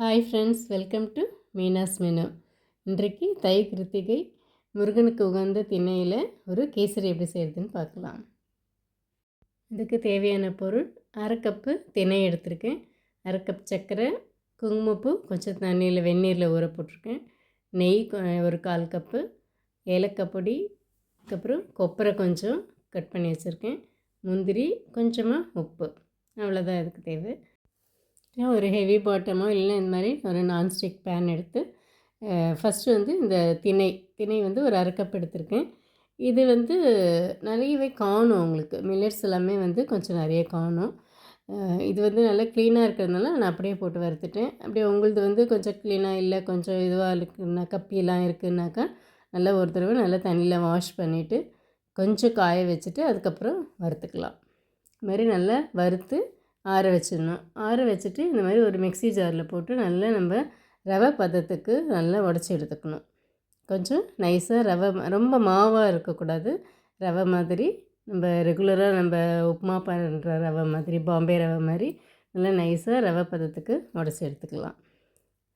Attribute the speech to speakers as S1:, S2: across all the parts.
S1: Hi friends welcome to Meena's menu இன்றைக்கு தை கிருத்திகை முருகனுக்கு உகந்த திணையில் ஒரு கேசரி எப்படி செய்கிறதுன்னு பார்க்கலாம். இதுக்கு தேவையான பொருள் அரை கப்பு திணை எடுத்திருக்கேன். அரை கப் சர்க்கரை குங்குமப்பூ கொஞ்சம் தண்ணியில் வெந்நீரில் ஊற போட்டிருக்கேன். நெய் ஒரு கால் கப்பு ஏலக்காய் பொடி அதுக்கப்புறம் கொப்பரை கொஞ்சம் கட் பண்ணி வச்சுருக்கேன். முந்திரி கொஞ்சமாக உப்பு. அவ்வளோதான் இதுக்கு தேவை. ஒரு ஹெவி பாட்டமோ இல்லை இந்த மாதிரி ஒரு நான்ஸ்டிக் பேன் எடுத்து ஃபஸ்ட்டு வந்து இந்த திணை திணை வந்து ஒரு அரைக்கப்படுத்திருக்கேன் எடுத்திருக்கேன். இது வந்து நிறையவே காணும் உங்களுக்கு. மில்லட்ஸ் எல்லாமே வந்து கொஞ்சம் நிறைய காணும். இது வந்து நல்லா க்ளீனாக இருக்கிறதுனால நான் அப்படியே போட்டு வறுத்துட்டேன். அப்படியே உங்களுது வந்து கொஞ்சம் க்ளீனாக இல்லை கொஞ்சம் இதுவாக இருக்குன்னா கப்பிலாம் இருக்குன்னாக்கா நல்லா ஒரு தடவை நல்லா தண்ணியில் வாஷ் பண்ணிவிட்டு கொஞ்சம் காய வச்சுட்டு அதுக்கப்புறம் வறுத்துக்கலாம். இது மாதிரி நல்லா வறுத்து ஆற வச்சிடணும். ஆற வச்சுட்டு இந்த மாதிரி ஒரு மிக்ஸி ஜாரில் போட்டு நல்லா நம்ம ரவை பதத்துக்கு நல்லா உடச்சி எடுத்துக்கணும். கொஞ்சம் நைஸாக ரவை ரொம்ப மாவாக இருக்கக்கூடாது. ரவை மாதிரி நம்ம ரெகுலராக நம்ம உப்புமா பண்ணுற ரவை மாதிரி பாம்பே ரவை மாதிரி நல்லா நைஸாக ரவை பதத்துக்கு உடச்சி எடுத்துக்கலாம்.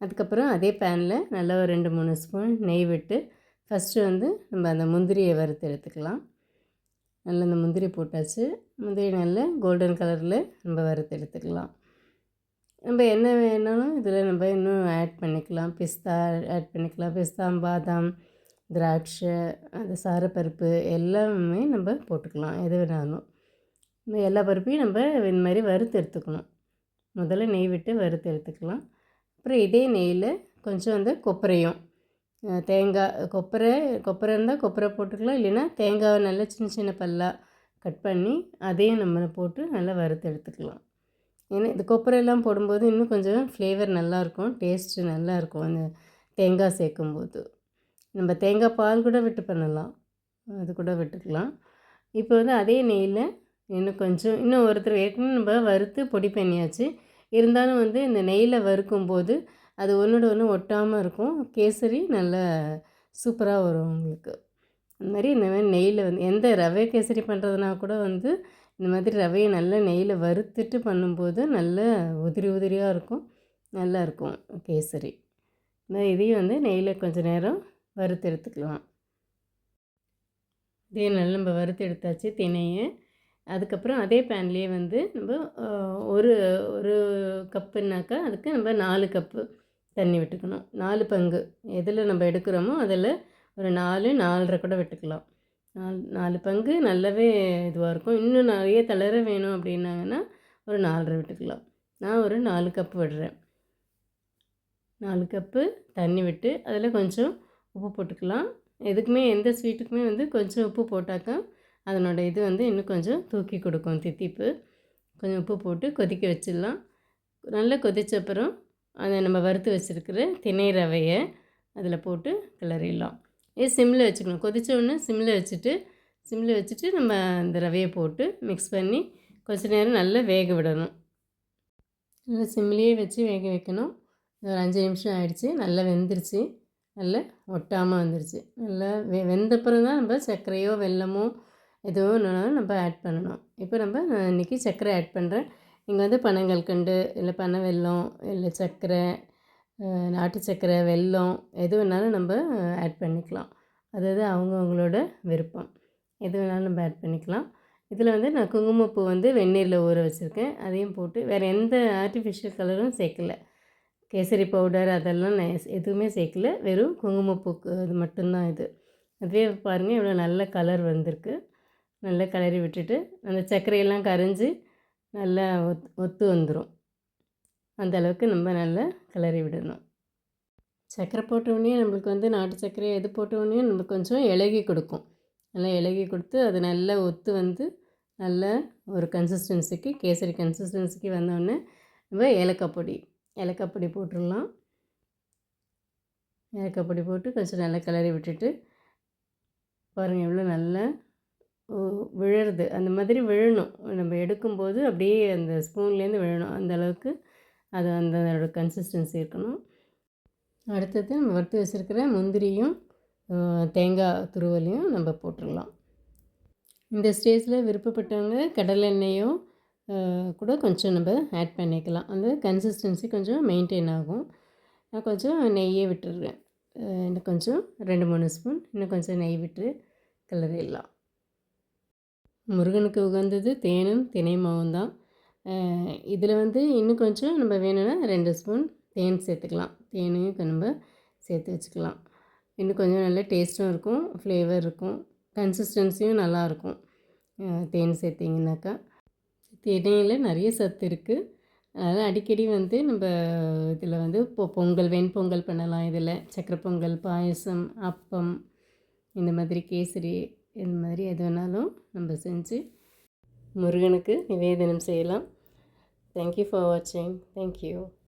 S1: அதுக்கப்புறம் அதே பேனில் நல்லா ஒரு ரெண்டு மூணு ஸ்பூன் நெய் விட்டு ஃபஸ்ட்டு வந்து நம்ம அந்த முந்திரியை வறுத்து எடுத்துக்கலாம். நல்லா இந்த முந்திரி போட்டாச்சு. முந்திரி நல்ல கோல்டன் கலரில் நம்ம வறுத்து எடுத்துக்கலாம். நம்ம என்ன வேணாலும் இதில் நம்ம இன்னும் ஆட் பண்ணிக்கலாம். பிஸ்தா ஆட் பண்ணிக்கலாம். பிஸ்தா பாதாம் திராட்சை அந்த சாரப்பருப்பு எல்லாமே நம்ம போட்டுக்கலாம். எது வேணாலும். இந்த எல்லா பருப்பையும் நம்ம இந்த மாதிரி வறுத்து எடுத்துக்கணும். முதல்ல நெய் விட்டு வறுத்து எடுத்துக்கலாம். அப்புறம் இதே நெய்யில் கொஞ்சம் அந்த கொப்பரையும் தேங்காய் கொப்பரை கொப்பரை இருந்தால் கொப்பரை போட்டுக்கலாம். இல்லைன்னா தேங்காவை நல்லா சின்ன சின்ன பல்லாக கட் பண்ணி அதையும் நம்ம போட்டு நல்லா வறுத்து எடுத்துக்கலாம். ஏன்னா இந்த கொப்பரையெல்லாம் போடும்போது இன்னும் கொஞ்சம் ஃப்ளேவர் நல்லாயிருக்கும் டேஸ்ட்டு நல்லாயிருக்கும் அந்த தேங்காய் சேர்க்கும்போது. நம்ம தேங்காய் பால் கூட விட்டு பண்ணலாம். அது கூட விட்டுக்கலாம். இப்போ வந்து அதே நெய்யில் இன்னும் கொஞ்சம் இன்னும் ஒருத்தர் ஏற்கனவே நம்ம வறுத்து பொடி பண்ணியாச்சு. இருந்தாலும் வந்து இந்த நெய்யில் வறுக்கும்போது அது ஒன்றோட ஒன்று ஒட்டாமல் இருக்கும். கேசரி நல்ல சூப்பராக வரும் உங்களுக்கு. அந்த மாதிரி இந்த மாதிரி நெய்யில் வந்து எந்த ரவை கேசரி பண்ணுறதுனா கூட வந்து இந்த மாதிரி ரவையை நல்லா நெய்யில் வறுத்துட்டு பண்ணும்போது நல்ல உதிரி உதிரியாக இருக்கும். நல்லா இருக்கும் கேசரி. இந்த இதையும் வந்து நெய்யில் கொஞ்சம் நேரம் வறுத்து எடுத்துக்கலாம். இதே நல்லா நம்ம வறுத்து எடுத்தாச்சு தினையை அதுக்கப்புறம் அதே பேன்லேயே வந்து நம்ம ஒரு ஒரு கப்புனாக்கா அதுக்கு நம்ம நாலு கப்பு தண்ணி விட்டுக்கணும். நாலு பங்கு. எதில் நம்ம எடுக்கிறோமோ அதில் ஒரு நாலு நாலரை கூட விட்டுக்கலாம். நாலு நாலு பங்கு நல்லாவே இதுவாக இருக்கும். இன்னும் நிறைய தளர வேணும் அப்படின்னாங்கன்னா ஒரு நாலரை விட்டுக்கலாம். நான் ஒரு நாலு கப்பு விடுறேன். நாலு கப்பு தண்ணி விட்டு அதில் கொஞ்சம் உப்பு போட்டுக்கலாம். எதுக்குமே எந்த ஸ்வீட்டுக்குமே வந்து கொஞ்சம் உப்பு போட்டாக்கா அதனோட இது வந்து இன்னும் கொஞ்சம் தூக்கி கொடுக்கும் தித்திப்பு. கொஞ்சம் உப்பு போட்டு கொதிக்க வச்சிடலாம். நல்லா கொதித்த அப்புறம் அதை நம்ம வறுத்து வச்சுருக்கிற திணை ரவையை அதில் போட்டு கிளறிடலாம். இது சிம்மில் வச்சுக்கணும். கொதிச்ச உடனே சிம்மில் வச்சுட்டு சிம்மில் வச்சுட்டு நம்ம அந்த ரவையை போட்டு மிக்ஸ் பண்ணி கொஞ்ச நேரம் நல்லா வேக விடணும். நல்லா சிம்லேயே வச்சு வேக வைக்கணும். ஒரு அஞ்சு நிமிஷம் ஆயிடுச்சு. நல்லா வெந்துருச்சு. நல்லா ஒட்டாமல் வந்துருச்சு. நல்லா வெ வெந்தப்புறம் தான் நம்ம சர்க்கரையோ வெல்லமோ எதுவோ நம்ம ஆட் பண்ணணும். இப்போ நம்ம நான் இன்றைக்கி சர்க்கரை ஆட் பண்ணுறேன் இங்கே வந்து பனங்கல்கண்டு இல்லை பனை வெல்லம் இல்லை சர்க்கரை நாட்டு சர்க்கரை வெல்லம் எது வேணாலும் நம்ம ஆட் பண்ணிக்கலாம். அதாவது அவங்கவுங்களோட விருப்பம். எது வேணாலும் நம்ம ஆட் பண்ணிக்கலாம். இதில் வந்து நான் குங்குமப்பூ வந்து வெந்நீரில் ஊற வச்சுருக்கேன். அதையும் போட்டு வேறு எந்த ஆர்டிஃபிஷியல் கலரும் சேர்க்கல. கேசரி பவுடர் அதெல்லாம் நான் எதுவுமே சேர்க்கல. வெறும் குங்குமப்பூக்கு அது மட்டும்தான் இது. அதுவே பாருங்கள் இவ்வளோ நல்ல கலர் வந்திருக்கு. நல்லா கிளறி விட்டுட்டு அந்த சர்க்கரையெல்லாம் கரைஞ்சி நல்லா ஒத் ஒத்து வந்துடும் அந்த அளவுக்கு நம்ம நல்லா கிளறி விடணும். சர்க்கரை போட்டவுடனே நம்மளுக்கு வந்து நாட்டு சர்க்கரை எது போட்டவுடனே நம்மளுக்கு கொஞ்சம் இலகி கொடுக்கும். நல்லா இலகி கொடுத்து அது நல்லா ஒத்து வந்து நல்ல ஒரு கன்சிஸ்டன்சிக்கு கேசரி கன்சிஸ்டன்சிக்கு வந்தோடனே நம்ம ஏலக்காய் பொடி ஏலக்காய் பொடி போட்டுடலாம். ஏலக்காய் பொடி போட்டு கொஞ்சம் நல்லா கிளறி விட்டுட்டு பாருங்கள் எவ்வளோ நல்லா விழுறது. விழருது அந்த மாதிரி விழணும். நம்ம எடுக்கும்போது அப்படியே அந்த ஸ்பூன்லேருந்து விழணும். அந்த அளவுக்கு அது அந்த அதோட கன்சிஸ்டன்சி இருக்கணும். அடுத்தது நம்ம வறுத்து வச்சுருக்கிற முந்திரியும் தேங்காய் துருவலையும் நம்ம போட்டுடலாம். இந்த ஸ்டேஜில் விருப்பப்பட்டவங்க கடலெண்ணெயோ கூட கொஞ்சம் நம்ம ஆட் பண்ணிக்கலாம். அந்த கன்சிஸ்டன்சி கொஞ்சம் மெயின்டைன் ஆகும். நான் கொஞ்சம் நெய்யே விட்டுருவேன் இன்னும் கொஞ்சம் ரெண்டு மூணு ஸ்பூன். இன்னும் கொஞ்சம் நெய் விட்டு கிளறிடலாம். முருகனுக்கு உகந்தது தேனும் தினை. மாவும் தான் இதில் வந்து இன்னும் கொஞ்சம் நம்ம வேணும்னா ரெண்டு ஸ்பூன் தேன் சேர்த்துக்கலாம். தேனையும் நம்ம சேர்த்து வச்சுக்கலாம். இன்னும் கொஞ்சம் நல்ல டேஸ்ட்டும் இருக்கும் ஃப்ளேவர் இருக்கும் கன்சிஸ்டன்சியும் நல்லாயிருக்கும் தேன் சேர்த்திங்கனாக்கா தினையில் நிறைய சத்து இருக்குது அதனால் அடிக்கடி வந்து நம்ம இதில் வந்து இப்போ பொங்கல் வெண்பொங்கல் பண்ணலாம். இதில் சக்கரை பொங்கல் பாயசம் அப்பம் இந்த மாதிரி கேசரி இந்த மாதிரி எது வேணாலும் நம்ம செஞ்சு முருகனுக்கு நிவேதனம் செய்யலாம். தேங்க்யூ ஃபார் வாட்சிங் தேங்க்யூ